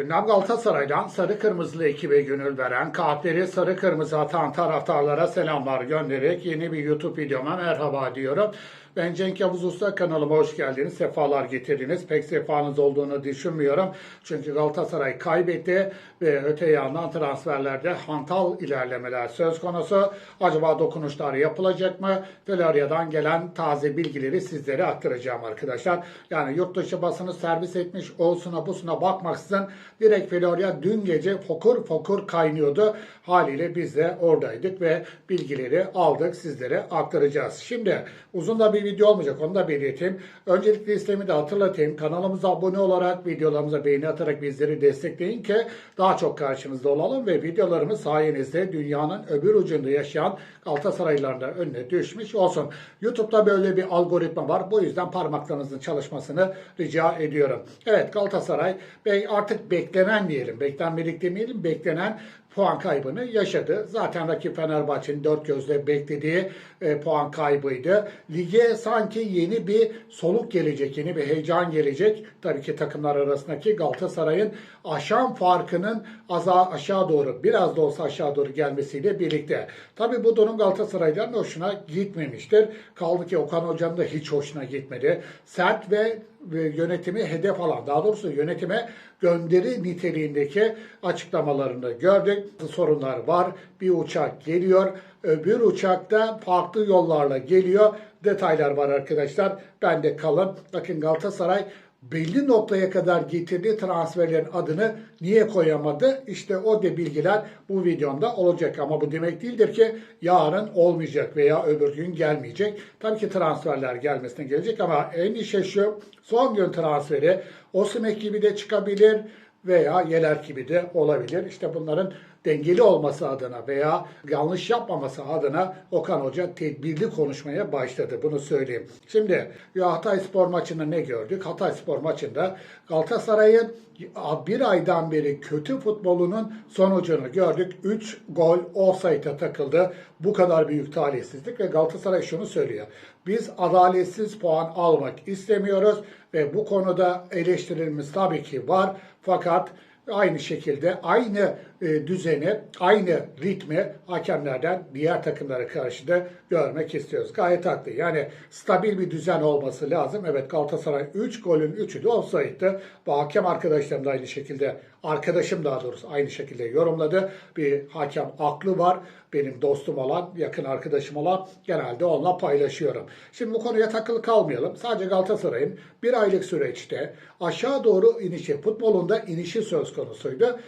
Gündem Galatasaray'dan sarı kırmızılı ekibe gönül veren, kalpleri sarı kırmızı atan taraftarlara selamlar göndererek yeni bir YouTube videoma merhaba diyorum. Ben Cenk Yavuz Usta kanalıma hoş geldiniz. Sefalar getirdiniz. Pek sefanız olduğunu düşünmüyorum. Çünkü Galatasaray kaybetti ve öte yandan transferlerde hantal ilerlemeler söz konusu. Acaba dokunuşlar yapılacak mı? Florya'dan gelen taze bilgileri sizlere aktaracağım arkadaşlar. Yani yurt dışı basını servis etmiş olsuna busuna bakmaksızın direkt Florya dün gece fokur fokur kaynıyordu. Haliyle biz de oradaydık ve bilgileri aldık sizlere aktaracağız. Şimdi uzun da bir video olmayacak onu da belirteyim. Öncelikle istemi de hatırlatayım. Kanalımıza abone olarak videolarımıza beğeni atarak bizleri destekleyin ki daha çok karşınızda olalım ve videolarımız sayenizde dünyanın öbür ucunda yaşayan Galatasaraylıların da önüne düşmüş olsun. YouTube'da böyle bir algoritma var. Bu yüzden parmaklarınızın çalışmasını rica ediyorum. Evet Galatasaray artık beklenen diyelim. Beklenmedik demeyelim. Beklenen puan kaybını yaşadı. Zaten rakip Fenerbahçe'nin dört gözle beklediği e, puan kaybıydı. Lige sanki yeni bir soluk gelecek, yeni bir heyecan gelecek. Tabii ki takımlar arasındaki Galatasaray'ın aşan farkının aza aşağı doğru, biraz da olsa aşağı doğru gelmesiyle birlikte. Tabii bu durum Galatasaray'dan hoşuna gitmemiştir. Kaldı ki Okan Hoca'nın da hiç hoşuna gitmedi. Sert ve ve yönetimi hedef alan, daha doğrusu yönetime gönderi niteliğindeki açıklamalarını gördük. Sorunlar var. Bir uçak geliyor. Öbür uçakta farklı yollarla geliyor. Detaylar var arkadaşlar. Ben de kalın. Bakın Galatasaray belli noktaya kadar getirdiği transferlerin adını niye koyamadı? İşte o de bilgiler bu videomda olacak ama bu demek değildir ki yarın olmayacak veya öbür gün gelmeyecek. Tabii ki transferler gelmesine gelecek ama endişe şu son gün transferi Osimek gibi de çıkabilir veya Yeler gibi de olabilir. İşte bunların dengeli olması adına veya yanlış yapmaması adına Okan Hoca tedbirli konuşmaya başladı. Bunu söyleyeyim. Şimdi ya Hatay Spor maçında ne gördük? Hatay Spor maçında Galatasaray'ın bir aydan beri kötü futbolunun sonucunu gördük. 3 gol offside'a takıldı. Bu kadar büyük talihsizlik ve Galatasaray şunu söylüyor. Biz adaletsiz puan almak istemiyoruz ve bu konuda eleştirilimiz tabii ki var. Fakat aynı şekilde aynı e, düzeni, aynı ritmi hakemlerden diğer takımlara karşı da görmek istiyoruz. Gayet haklı. Yani stabil bir düzen olması lazım. Evet Galatasaray 3 golün 3'ü de offside'dı. Bu hakem arkadaşlarım da aynı şekilde, arkadaşım daha doğrusu aynı şekilde yorumladı. Bir hakem aklı var. Benim dostum olan, yakın arkadaşım olan genelde onunla paylaşıyorum. Şimdi bu konuya takılı kalmayalım. Sadece Galatasaray'ın bir aylık süreçte aşağı doğru inişi, futbolunda inişi söz konusuydu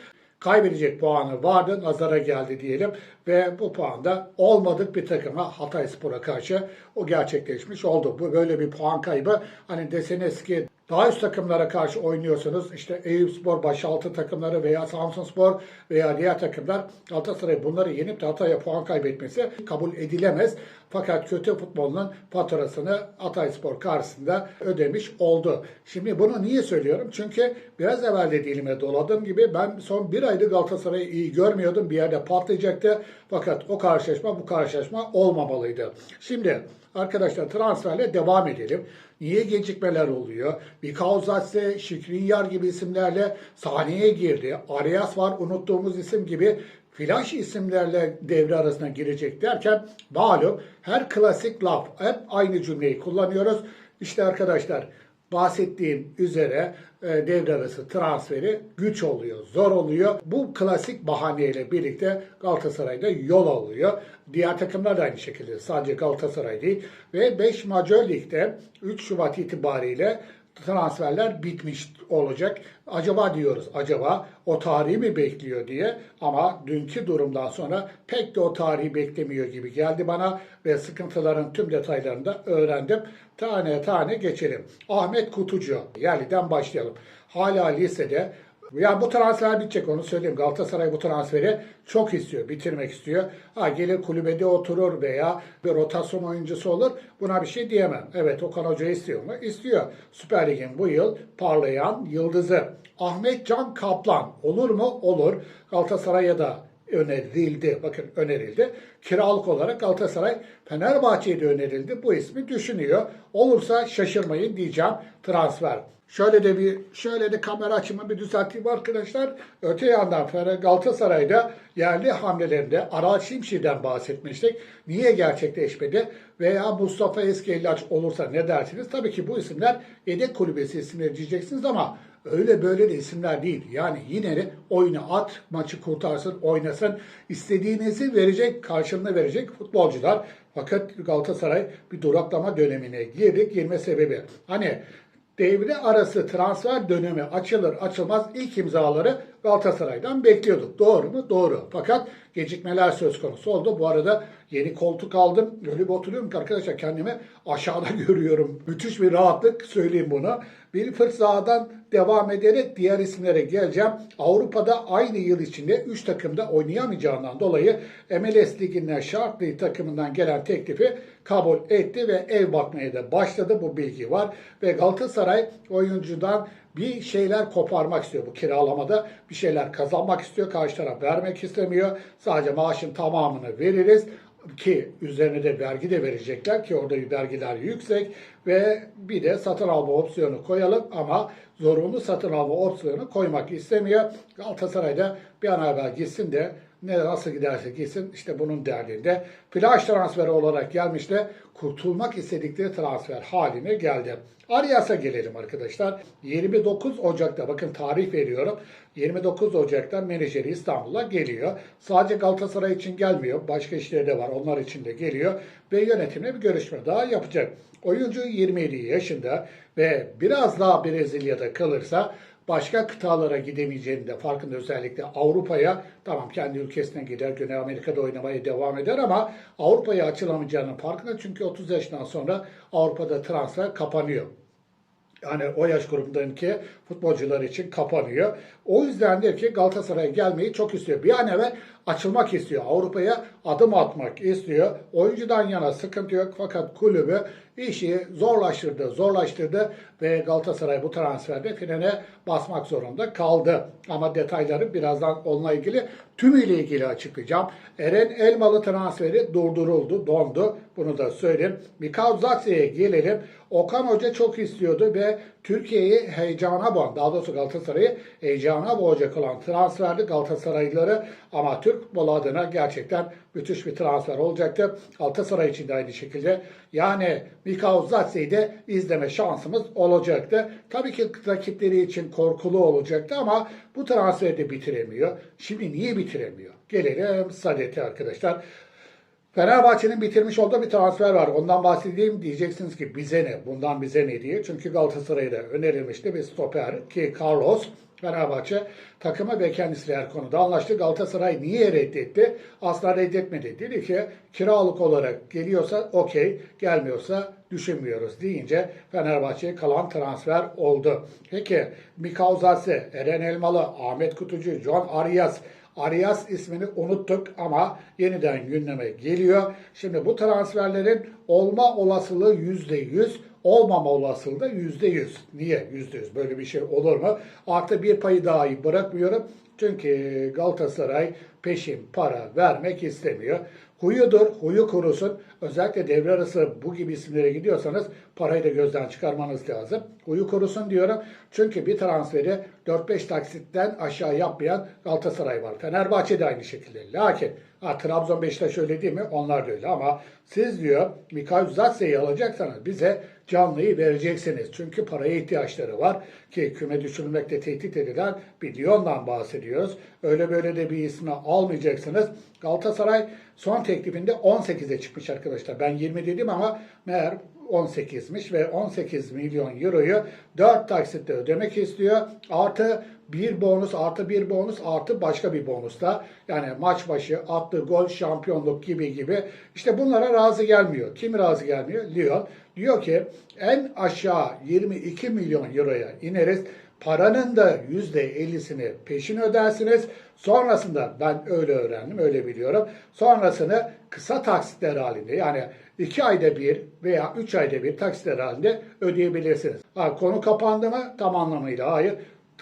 kaybedecek puanı vardı, nazara geldi diyelim ve bu puanda olmadık bir takıma Hatay Spor'a karşı o gerçekleşmiş oldu. Bu böyle bir puan kaybı hani deseniz ki daha üst takımlara karşı oynuyorsanız işte Eyüpspor, başaltı takımları veya Samsunspor veya diğer takımlar Galatasaray bunları yenip de Hatay'a puan kaybetmesi kabul edilemez. Fakat kötü futbolunun faturasını Hatayspor karşısında ödemiş oldu. Şimdi bunu niye söylüyorum? Çünkü biraz evvel de dilime doladığım gibi ben son bir aydır Galatasaray'ı iyi görmüyordum. Bir yerde patlayacaktı. Fakat o karşılaşma bu karşılaşma olmamalıydı. Şimdi arkadaşlar transferle devam edelim. Niye gecikmeler oluyor? Bikauzatse, Şikrinyar gibi isimlerle sahneye girdi. Arias var unuttuğumuz isim gibi flash isimlerle devre arasına girecek derken malum her klasik laf hep aynı cümleyi kullanıyoruz. İşte arkadaşlar bahsettiğim üzere e, devre arası transferi güç oluyor, zor oluyor. Bu klasik bahaneyle birlikte Galatasaray'da yol alıyor. Diğer takımlar da aynı şekilde sadece Galatasaray değil ve 5 Majör Lig'de 3 Şubat itibariyle transferler bitmiş olacak. Acaba diyoruz, acaba o tarihi mi bekliyor diye ama dünkü durumdan sonra pek de o tarihi beklemiyor gibi geldi bana ve sıkıntıların tüm detaylarını da öğrendim. Tane tane geçelim. Ahmet Kutucu, yerliden başlayalım. Hala lisede ya bu transfer bitecek onu söyleyeyim. Galatasaray bu transferi çok istiyor, bitirmek istiyor. Ha gelir kulübede oturur veya bir rotasyon oyuncusu olur. Buna bir şey diyemem. Evet Okan Hoca istiyor mu? İstiyor. Süper Lig'in bu yıl parlayan yıldızı. Ahmet Can Kaplan olur mu? Olur. Galatasaray'a da önerildi. Bakın önerildi. Kiralık olarak Galatasaray Fenerbahçe'ye de önerildi. Bu ismi düşünüyor. Olursa şaşırmayın diyeceğim transfer. Şöyle de bir şöyle de kamera açımı bir düzelteyim arkadaşlar. Öte yandan Fener Galatasaray'da yerli hamlelerinde Aral Şimşir'den bahsetmiştik. Niye gerçekleşmedi? Veya Mustafa Eskeliaç olursa ne dersiniz? Tabii ki bu isimler yedek kulübesi isimleri diyeceksiniz ama öyle böyle de isimler değil. Yani yine de oyunu at, maçı kurtarsın, oynasın. istediğinizi verecek, karşılığını verecek futbolcular. Fakat Galatasaray bir duraklama dönemine girdi. Girme sebebi. Hani devre arası transfer dönemi açılır açılmaz ilk imzaları Galatasaray'dan bekliyorduk. Doğru mu? Doğru. Fakat gecikmeler söz konusu oldu. Bu arada yeni koltuk aldım. Öyle bir oturuyorum ki arkadaşlar kendimi aşağıda görüyorum. Müthiş bir rahatlık söyleyeyim bunu. Bir fırsadan devam ederek diğer isimlere geleceğim. Avrupa'da aynı yıl içinde 3 takımda oynayamayacağından dolayı MLS Ligi'nden Şartlı takımından gelen teklifi kabul etti ve ev bakmaya da başladı. Bu bilgi var. Ve Galatasaray oyuncudan bir şeyler koparmak istiyor bu kiralamada. Bir şeyler kazanmak istiyor. Karşı taraf vermek istemiyor. Sadece maaşın tamamını veririz ki üzerine de vergi de verecekler ki orada vergiler yüksek ve bir de satın alma opsiyonu koyalım ama zorunlu satın alma opsiyonu koymak istemiyor. Galatasaray'da bir an evvel gitsin de ne nasıl giderse gitsin işte bunun derdinde. Flash transferi olarak gelmiş de kurtulmak istedikleri transfer haline geldi. Arias'a gelelim arkadaşlar. 29 Ocak'ta bakın tarih veriyorum. 29 Ocak'ta menajeri İstanbul'a geliyor. Sadece Galatasaray için gelmiyor. Başka işleri de var. Onlar için de geliyor. Ve yönetimle bir görüşme daha yapacak. Oyuncu 27 yaşında ve biraz daha Brezilya'da kalırsa başka kıtalara gidemeyeceğini de farkında özellikle Avrupa'ya tamam kendi ülkesine gider Güney Amerika'da oynamaya devam eder ama Avrupa'ya açılamayacağının farkında çünkü 30 yaşından sonra Avrupa'da transfer kapanıyor. Yani o yaş grubundaki futbolcular için kapanıyor. O yüzden de ki Galatasaray'a gelmeyi çok istiyor. Bir an evvel açılmak istiyor. Avrupa'ya adım atmak istiyor. Oyuncudan yana sıkıntı yok fakat kulübü işi zorlaştırdı, zorlaştırdı ve Galatasaray bu transferde frene basmak zorunda kaldı. Ama detayları birazdan onunla ilgili tümüyle ilgili açıklayacağım. Eren Elmalı transferi durduruldu, dondu. Bunu da söyleyeyim. Mikael Zaksi'ye gelelim. Okan Hoca çok istiyordu ve Türkiye'yi heyecana boğan, daha doğrusu Galatasaray'ı heyecana boğacak olan transferdi Galatasaraylıları ama Türk futbolu adına gerçekten müthiş bir transfer olacaktı. Galatasaray için de aynı şekilde. Yani Mikael Zatsi'yi de izleme şansımız olacaktı. Tabii ki rakipleri için korkulu olacaktı ama bu transferi de bitiremiyor. Şimdi niye bitiremiyor? Gelelim Sadet'e arkadaşlar. Fenerbahçe'nin bitirmiş olduğu bir transfer var. Ondan bahsedeyim diyeceksiniz ki bize ne? Bundan bize ne diye. Çünkü Galatasaray'a da önerilmişti bir stoper ki Carlos Fenerbahçe takımı ve kendisiyle her konuda anlaştı. Galatasaray niye reddetti? Asla reddetmedi. Dedi ki kiralık olarak geliyorsa okey, gelmiyorsa düşünmüyoruz deyince Fenerbahçe'ye kalan transfer oldu. Peki Mikao Zatse, Eren Elmalı, Ahmet Kutucu, John Arias, Arias ismini unuttuk ama yeniden gündeme geliyor. Şimdi bu transferlerin olma olasılığı %100, olmama olasılığı da %100. Niye %100? Böyle bir şey olur mu? Artı bir payı daha iyi bırakmıyorum. Çünkü Galatasaray peşin para vermek istemiyor. Huyudur, huyu kurusun. Özellikle devre arası bu gibi isimlere gidiyorsanız parayı da gözden çıkarmanız lazım. Huyu kurusun diyorum. Çünkü bir transferi 4-5 taksitten aşağı yapmayan Galatasaray var. Fenerbahçe de aynı şekilde. Lakin ha, Trabzon Beşiktaş öyle değil mi? Onlar da öyle ama siz diyor Mikael Zatse'yi alacaksanız bize canlıyı vereceksiniz. Çünkü paraya ihtiyaçları var ki küme düşürülmekte tehdit edilen bir Lyon'dan bahsediyoruz. Öyle böyle de bir ismi almayacaksınız. Galatasaray son teklifinde 18'e çıkmış arkadaşlar. Ben 20 dedim ama meğer 18'miş ve 18 milyon euroyu 4 taksitte ödemek istiyor. Artı bir bonus, artı bir bonus, artı başka bir bonus da. Yani maç başı attığı gol, şampiyonluk gibi gibi. İşte bunlara razı gelmiyor. Kim razı gelmiyor? Lyon. Diyor ki en aşağı 22 milyon euroya ineriz. Paranın da %50'sini peşin ödersiniz. Sonrasında ben öyle öğrendim, öyle biliyorum. Sonrasını kısa taksitler halinde yani 2 ayda bir veya 3 ayda bir taksitler halinde ödeyebilirsiniz. Ha, konu kapandı mı? Tam anlamıyla hayır.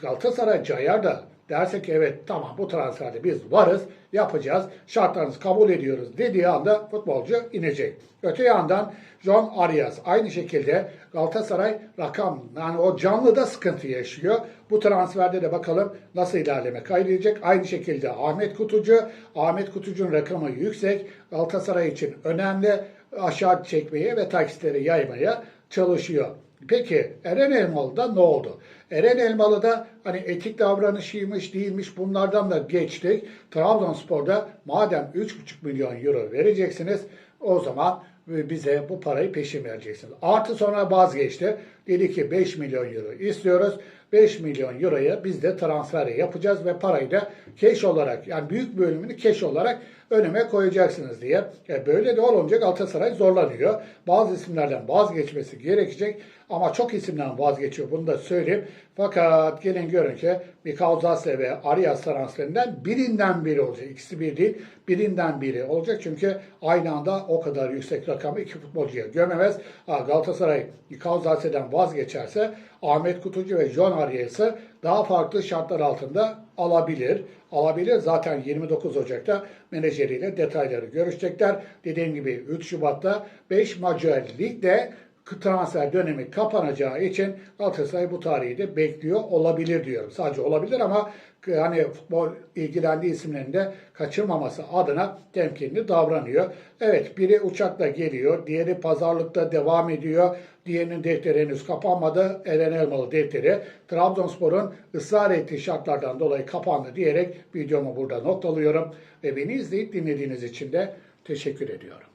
Galatasaray Cayar da derse ki evet tamam bu transferde biz varız, yapacağız, şartlarınızı kabul ediyoruz dediği anda futbolcu inecek. Öte yandan John Arias aynı şekilde Galatasaray rakam yani o canlıda sıkıntı yaşıyor. Bu transferde de bakalım nasıl ilerleme kaydedecek. Aynı şekilde Ahmet Kutucu. Ahmet Kutucu'nun rakamı yüksek. Galatasaray için önemli aşağı çekmeye ve taksitleri yaymaya çalışıyor. Peki Eren Elmalı'da ne oldu? Eren Elmalı'da hani etik davranışıymış değilmiş bunlardan da geçtik. Trabzonspor'da madem 3,5 milyon euro vereceksiniz o zaman bize bu parayı peşin vereceksiniz. Artı sonra vazgeçti. Dedi ki 5 milyon euro istiyoruz. 5 milyon euroya biz de transfer yapacağız ve parayı da keş olarak yani büyük bölümünü keş olarak önüme koyacaksınız diye. E böyle de olunca Galatasaray zorlanıyor. Bazı isimlerden vazgeçmesi gerekecek ama çok isimden vazgeçiyor bunu da söyleyeyim. Fakat gelin görün ki Mikal Zasle ve Arias transferinden birinden biri olacak. İkisi bir değil, birinden biri olacak. Çünkü aynı anda o kadar yüksek rakamı iki futbolcuya gömemez. Galatasaray Mikal Zasle'den vazgeçerse Ahmet Kutucu ve John Arias'ı daha farklı şartlar altında alabilir. Alabilir. Zaten 29 Ocak'ta menajeriyle detayları görüşecekler. Dediğim gibi 3 Şubat'ta 5 Macar Lig'de transfer dönemi kapanacağı için Galatasaray bu tarihi de bekliyor olabilir diyorum. Sadece olabilir ama hani futbol ilgilendiği isimlerin de kaçırmaması adına temkinli davranıyor. Evet biri uçakla geliyor, diğeri pazarlıkta devam ediyor. Diğerinin defteri henüz kapanmadı. Eren Elmalı defteri Trabzonspor'un ısrar ettiği şartlardan dolayı kapandı diyerek videomu burada noktalıyorum. Ve beni izleyip dinlediğiniz için de teşekkür ediyorum.